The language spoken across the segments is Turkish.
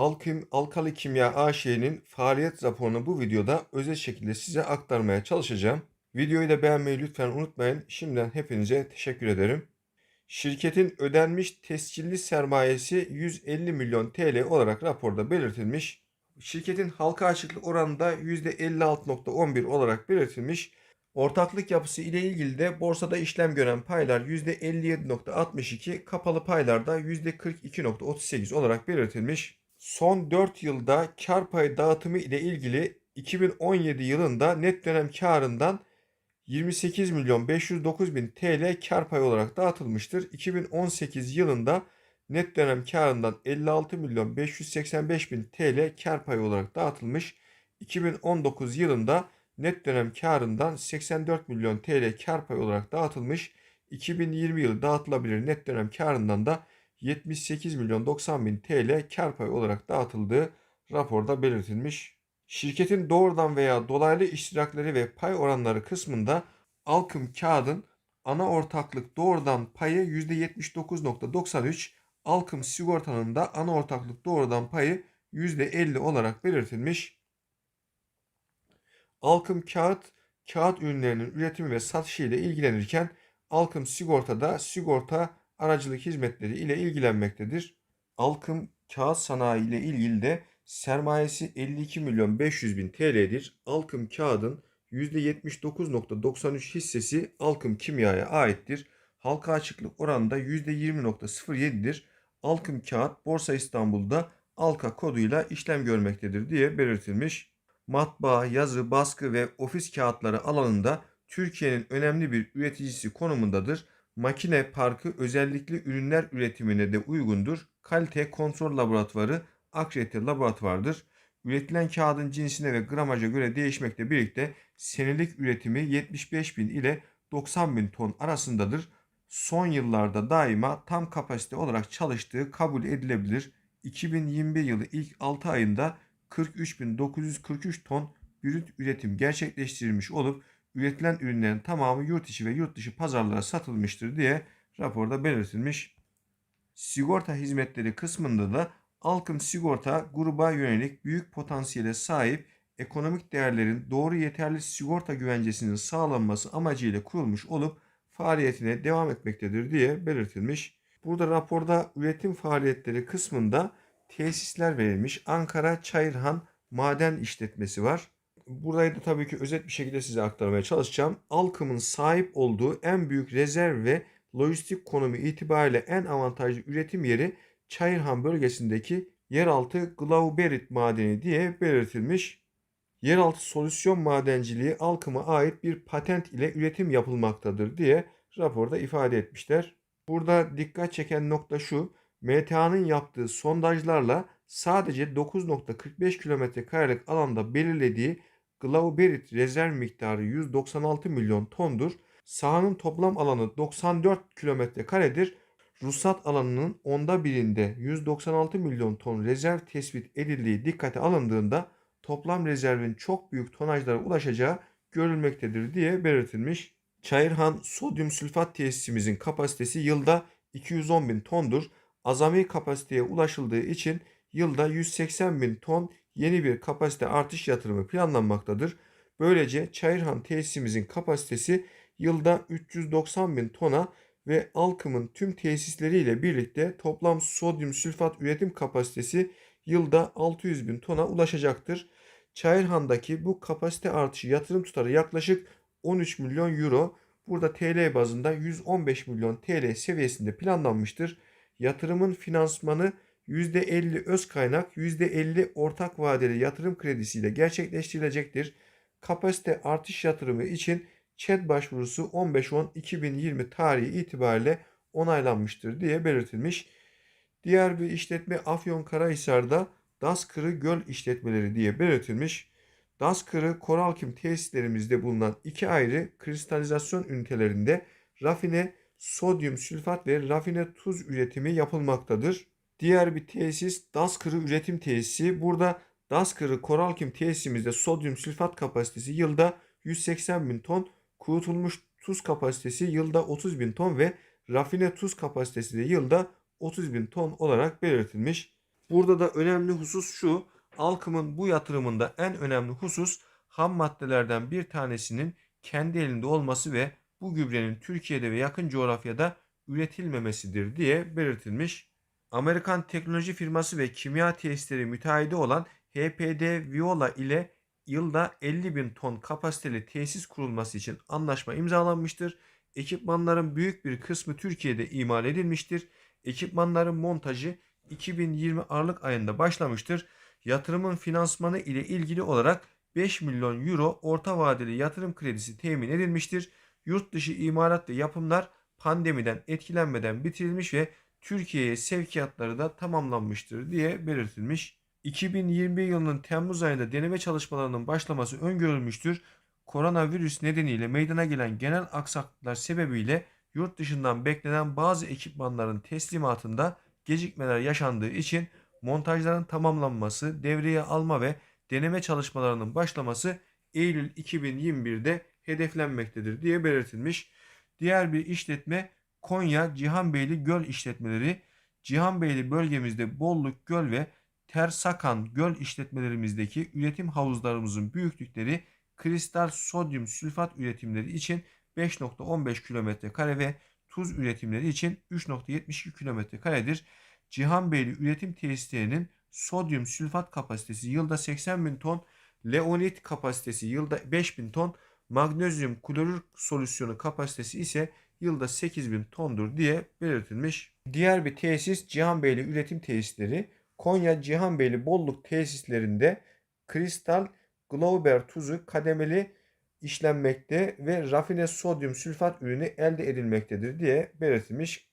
Alkim Alkali Kimya AŞ'nin faaliyet raporunu bu videoda özel şekilde size aktarmaya çalışacağım. Videoyu da beğenmeyi lütfen unutmayın. Şimdiden hepinize teşekkür ederim. Şirketin ödenmiş tescilli sermayesi 150 milyon TL olarak raporda belirtilmiş. Şirketin halka açıklık oranı da %56.11 olarak belirtilmiş. Ortaklık yapısı ile ilgili de borsada işlem gören paylar %57.62, kapalı paylarda %42.38 olarak belirtilmiş. Son 4 yılda kar payı dağıtımı ile ilgili 2017 yılında net dönem karından 28 milyon 509 bin TL kar payı olarak dağıtılmıştır. 2018 yılında net dönem karından 56 milyon 585 bin TL kar payı olarak dağıtılmış. 2019 yılında net dönem karından 84 milyon TL kar payı olarak dağıtılmış. 2020 yılı dağıtılabilir net dönem karından da 78 milyon 90 bin TL kar payı olarak dağıtıldığı raporda belirtilmiş. Şirketin doğrudan veya dolaylı iştirakleri ve pay oranları kısmında Alkım Kağıd'ın ana ortaklık doğrudan payı %79.93, Alkım Sigorta'nın da ana ortaklık doğrudan payı %50 olarak belirtilmiş. Alkım Kağıt, kağıt ürünlerinin üretimi ve satışı ile ilgilenirken Alkım Sigorta'da sigorta aracılık hizmetleri ile ilgilenmektedir. Alkım Kağıt Sanayi ile ilgili de sermayesi 52 milyon 500 bin TL'dir. Alkım Kağıd'ın %79.93 hissesi Alkım Kimya'ya aittir. Halka açıklık oranı da %20.07'dir. Alkım Kağıt Borsa İstanbul'da Alka koduyla işlem görmektedir diye belirtilmiş. Matbaa, yazı, baskı ve ofis kağıtları alanında Türkiye'nin önemli bir üreticisi konumundadır. Makine parkı özellikle ürünler üretimine de uygundur. Kalite kontrol laboratuvarı akredite laboratuvardır. Üretilen kağıdın cinsine ve gramaja göre değişmekle birlikte senelik üretimi 75 bin ile 90 bin ton arasındadır. Son yıllarda daima tam kapasite olarak çalıştığı kabul edilebilir. 2021 yılı ilk 6 ayında 43.943 ton brüt üretim gerçekleştirilmiş olup üretilen ürünlerin tamamı yurt içi ve yurt dışı pazarlara satılmıştır diye raporda belirtilmiş. Sigorta hizmetleri kısmında da Alkım Sigorta gruba yönelik büyük potansiyele sahip ekonomik değerlerin doğru yeterli sigorta güvencesinin sağlanması amacıyla kurulmuş olup faaliyetine devam etmektedir diye belirtilmiş. Burada raporda üretim faaliyetleri kısmında tesisler verilmiş. Ankara Çayırhan Maden İşletmesi var. Burayı da tabii ki özet bir şekilde size aktarmaya çalışacağım. Alkım'ın sahip olduğu en büyük rezerv ve lojistik konumu itibariyle en avantajlı üretim yeri Çayırhan bölgesindeki yeraltı glauberit madeni diye belirtilmiş. Yeraltı solüsyon madenciliği Alkım'a ait bir patent ile üretim yapılmaktadır diye raporda ifade etmişler. Burada dikkat çeken nokta şu. MTA'nın yaptığı sondajlarla sadece 9.45 kilometre karelik alanda belirlediği glauberit rezerv miktarı 196 milyon tondur. Sahanın toplam alanı 94 kilometre karedir. Ruhsat alanının onda birinde 196 milyon ton rezerv tespit edildiği dikkate alındığında toplam rezervin çok büyük tonajlara ulaşacağı görülmektedir diye belirtilmiş. Çayırhan sodyum sülfat tesisimizin kapasitesi yılda 210 bin tondur. Azami kapasiteye ulaşıldığı için yılda 180 bin ton yeni bir kapasite artış yatırımı planlanmaktadır. Böylece Çayırhan tesisimizin kapasitesi yılda 390 bin tona ve Alkım'ın tüm tesisleriyle birlikte toplam sodyum sülfat üretim kapasitesi yılda 600 bin tona ulaşacaktır. Çayırhan'daki bu kapasite artışı yatırım tutarı yaklaşık 13 milyon euro. Burada TL bazında 115 milyon TL seviyesinde planlanmıştır. Yatırımın finansmanı %50 öz kaynak, %50 ortak vadeli yatırım kredisiyle gerçekleştirilecektir. Kapasite artış yatırımı için ÇED başvurusu 15.10.2020 tarihi itibariyle onaylanmıştır diye belirtilmiş. Diğer bir işletme Afyonkarahisar'da Daskırı Göl işletmeleri diye belirtilmiş. Daskırı Koralkim tesislerimizde bulunan iki ayrı kristalizasyon ünitelerinde rafine sodyum sülfat ve rafine tuz üretimi yapılmaktadır. Diğer bir tesis Daskırı üretim tesisi. Burada Daskırı Koralkim tesisimizde sodyum sülfat kapasitesi yılda 180 bin ton, kurutulmuş tuz kapasitesi yılda 30 bin ton ve rafine tuz kapasitesi de yılda 30 bin ton olarak belirtilmiş. Burada da önemli husus şu. Alkım'ın bu yatırımında en önemli husus ham maddelerden bir tanesinin kendi elinde olması ve bu gübrenin Türkiye'de ve yakın coğrafyada üretilmemesidir diye belirtilmiş. Amerikan teknoloji firması ve kimya tesisleri müteahhidi olan HPD Viola ile yılda 50 bin ton kapasiteli tesis kurulması için anlaşma imzalanmıştır. Ekipmanların büyük bir kısmı Türkiye'de imal edilmiştir. Ekipmanların montajı 2020 Aralık ayında başlamıştır. Yatırımın finansmanı ile ilgili olarak 5 milyon euro orta vadeli yatırım kredisi temin edilmiştir. Yurt dışı imalat ve yapımlar pandemiden etkilenmeden bitirilmiş ve Türkiye'ye sevkiyatları da tamamlanmıştır diye belirtilmiş. 2021 yılının Temmuz ayında deneme çalışmalarının başlaması öngörülmüştür. Koronavirüs nedeniyle meydana gelen genel aksaklıklar sebebiyle yurt dışından beklenen bazı ekipmanların teslimatında gecikmeler yaşandığı için montajların tamamlanması, devreye alma ve deneme çalışmalarının başlaması Eylül 2021'de hedeflenmektedir diye belirtilmiş. Diğer bir işletme Konya Cihanbeyli Göl işletmeleri. Cihanbeyli bölgemizde Bolluk Göl ve Tersakan Göl işletmelerimizdeki üretim havuzlarımızın büyüklükleri kristal sodyum sülfat üretimleri için 5.15 kilometre kare ve tuz üretimleri için 3.72 kilometre karedir. Cihanbeyli üretim tesislerinin sodyum sülfat kapasitesi yılda 80 bin ton, leonit kapasitesi yılda 5 bin ton, magnezyum klorür solüsyonu kapasitesi ise yılda 8 bin tondur diye belirtilmiş. Diğer bir tesis Cihanbeyli üretim tesisleri. Konya Cihanbeyli Bolluk tesislerinde kristal Glauber tuzu kademeli işlenmekte ve rafine sodyum sülfat ürünü elde edilmektedir diye belirtilmiş.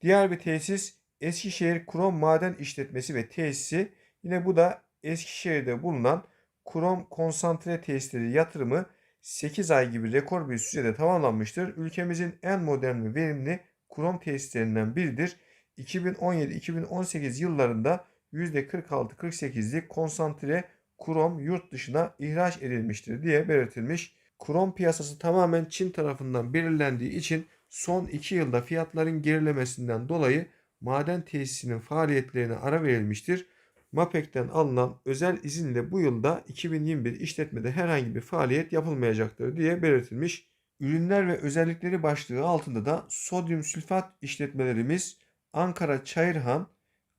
Diğer bir tesis Eskişehir Krom Maden İşletmesi ve Tesisi. Yine bu da Eskişehir'de bulunan krom konsantre tesisleri yatırımı 8 ay gibi rekor bir sürede tamamlanmıştır. Ülkemizin en modern ve verimli krom tesislerinden biridir. 2017-2018 yıllarında %46-48'lik konsantre krom yurt dışına ihraç edilmiştir diye belirtilmiş. Krom piyasası tamamen Çin tarafından belirlendiği için son 2 yılda fiyatların gerilemesinden dolayı maden tesisinin faaliyetlerine ara verilmiştir. MAPEK'ten alınan özel izinle bu yılda 2021 işletmede herhangi bir faaliyet yapılmayacaktır diye belirtilmiş. Ürünler ve özellikleri başlığı altında da sodyum sülfat işletmelerimiz Ankara Çayırhan,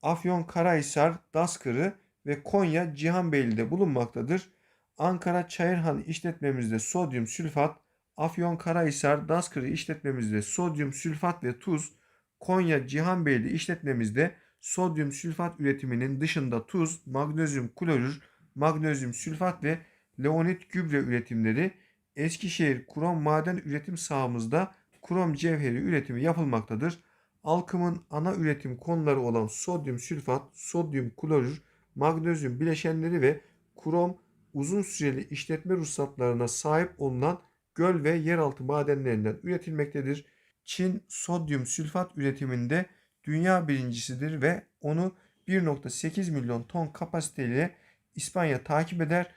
Afyon Karahisar, Daskırı ve Konya Cihanbeyli'de bulunmaktadır. Ankara Çayırhan işletmemizde sodyum sülfat, Afyon Karahisar, Daskırı işletmemizde sodyum sülfat ve tuz, Konya Cihanbeyli işletmemizde sodyum sülfat üretiminin dışında tuz, magnezyum klorür, magnezyum sülfat ve leonit gübre üretimleri Eskişehir krom maden üretim sahamızda krom cevheri üretimi yapılmaktadır. Alkımın ana üretim konuları olan sodyum sülfat, sodyum klorür, magnezyum bileşenleri ve krom uzun süreli işletme ruhsatlarına sahip olunan göl ve yeraltı madenlerinden üretilmektedir. Çin sodyum sülfat üretiminde dünya birincisidir ve onu 1.8 milyon ton kapasiteyle İspanya takip eder.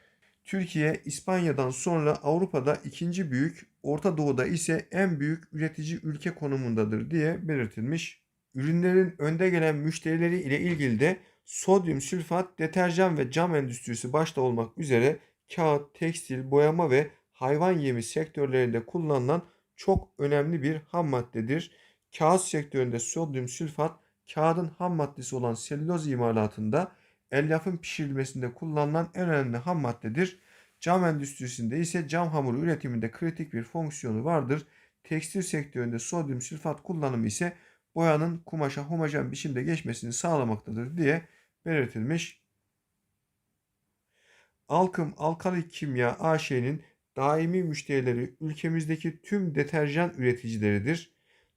Türkiye İspanya'dan sonra Avrupa'da ikinci büyük, Orta Doğu'da ise en büyük üretici ülke konumundadır diye belirtilmiş. Ürünlerin önde gelen müşterileri ile ilgili de sodyum sülfat, deterjan ve cam endüstrisi başta olmak üzere kağıt, tekstil, boyama ve hayvan yemi sektörlerinde kullanılan çok önemli bir ham maddedir. Kağıt sektöründe sodyum sülfat kağıdın ham maddesi olan selüloz imalatında elyafın pişirilmesinde kullanılan en önemli ham maddedir. Cam endüstrisinde ise cam hamuru üretiminde kritik bir fonksiyonu vardır. Tekstil sektöründe sodyum sülfat kullanımı ise boyanın kumaşa homojen biçimde geçmesini sağlamaktadır diye belirtilmiş. Alkım Alkali Kimya AŞ'nin daimi müşterileri ülkemizdeki tüm deterjan üreticileridir.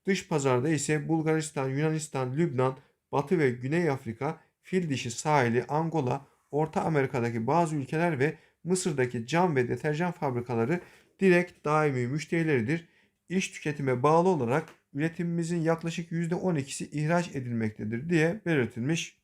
Dış pazarda ise Bulgaristan, Yunanistan, Lübnan, Batı ve Güney Afrika, Fil dişi sahili, Angola, Orta Amerika'daki bazı ülkeler ve Mısır'daki cam ve deterjan fabrikaları direkt daimi müşterileridir. İş tüketime bağlı olarak üretimimizin yaklaşık %12'si ihraç edilmektedir diye belirtilmiş.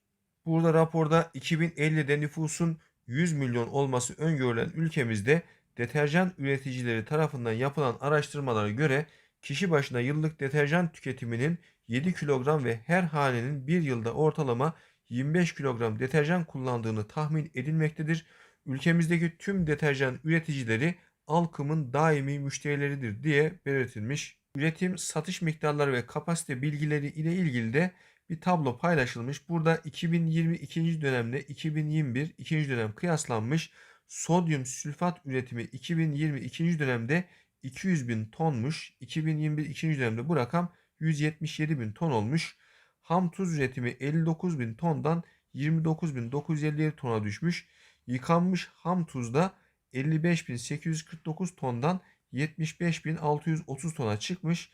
Burada raporda 2050'de nüfusun 100 milyon olması öngörülen ülkemizde deterjan üreticileri tarafından yapılan araştırmalara göre kişi başına yıllık deterjan tüketiminin 7 kilogram ve her hanenin bir yılda ortalama 25 kilogram deterjan kullandığını tahmin edilmektedir. Ülkemizdeki tüm deterjan üreticileri Alkım'ın daimi müşterileridir diye belirtilmiş. Üretim, satış miktarları ve kapasite bilgileri ile ilgili de bir tablo paylaşılmış. Burada 2020 ikinci dönemle 2021 ikinci dönem kıyaslanmış. Sodyum sülfat üretimi 2020 ikinci dönemde 200 bin tonmuş. 2021 ikinci dönemde bu rakam 177 bin ton olmuş. Ham tuz üretimi 59 bin tondan 29.957 tona düşmüş. Yıkanmış ham tuzda 55.849 tondan 75.630 tona çıkmış.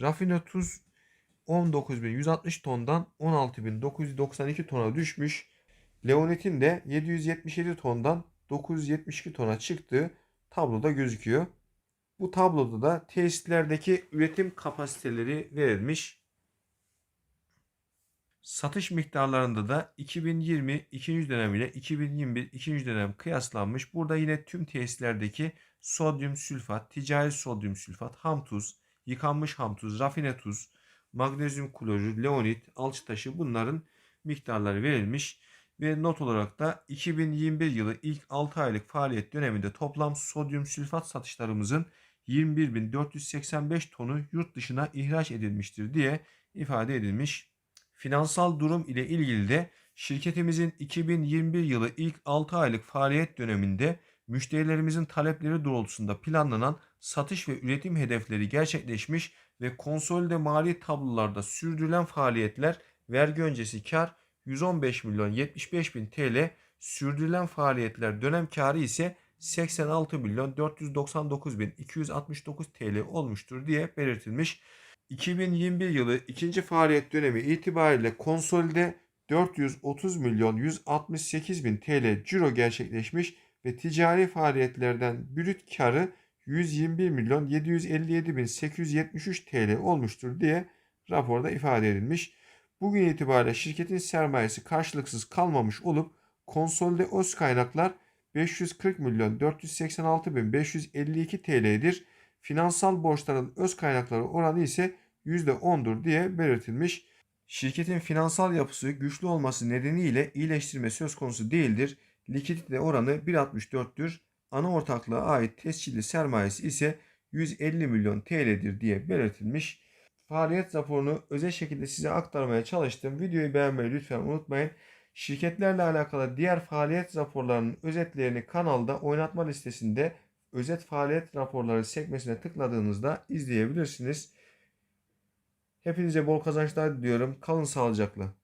Rafine tuz 19.160 tondan 16.992 tona düşmüş. Leonitin de 777 tondan 972 tona çıktığı tabloda gözüküyor. Bu tabloda da tesislerdeki üretim kapasiteleri verilmiş. Satış miktarlarında da 2020 ikinci dönem ile 2021 ikinci dönem kıyaslanmış. Burada yine tüm tesislerdeki sodyum sülfat, ticari sodyum sülfat, ham tuz, yıkanmış ham tuz, rafine tuz, magnezyum klorür, leonit, alçıtaşı bunların miktarları verilmiş. Ve not olarak da 2021 yılı ilk 6 aylık faaliyet döneminde toplam sodyum sülfat satışlarımızın 21.485 tonu yurt dışına ihraç edilmiştir diye ifade edilmiş. Finansal durum ile ilgili de şirketimizin 2021 yılı ilk 6 aylık faaliyet döneminde müşterilerimizin talepleri doğrultusunda planlanan satış ve üretim hedefleri gerçekleşmiş ve konsolide mali tablolarda sürdürülen faaliyetler vergi öncesi kar 115 milyon 75 bin TL, sürdürülen faaliyetler dönem karı ise 86 milyon 499 bin 269 TL olmuştur diye belirtilmiş. 2021 yılı ikinci faaliyet dönemi itibariyle konsolide 430 milyon 168 bin TL ciro gerçekleşmiş ve ticari faaliyetlerden brüt karı 121 milyon 757 bin 873 TL olmuştur diye raporda ifade edilmiş. Bugün itibariyle şirketin sermayesi karşılıksız kalmamış olup konsolide öz kaynaklar 540 milyon 486 bin 552 TL'dir. Finansal borçların öz kaynakları oranı ise %10'dur diye belirtilmiş. Şirketin finansal yapısı güçlü olması nedeniyle iyileştirme söz konusu değildir. Likidite oranı 1.64'tür. Ana ortaklığa ait tescilli sermayesi ise 150 milyon TL'dir diye belirtilmiş. Faaliyet raporunu özel şekilde size aktarmaya çalıştım. Videoyu beğenmeyi lütfen unutmayın. Şirketlerle alakalı diğer faaliyet raporlarının özetlerini kanalda oynatma listesinde özet faaliyet raporları sekmesine tıkladığınızda izleyebilirsiniz. Hepinize bol kazançlar diliyorum. Kalın sağlıcakla.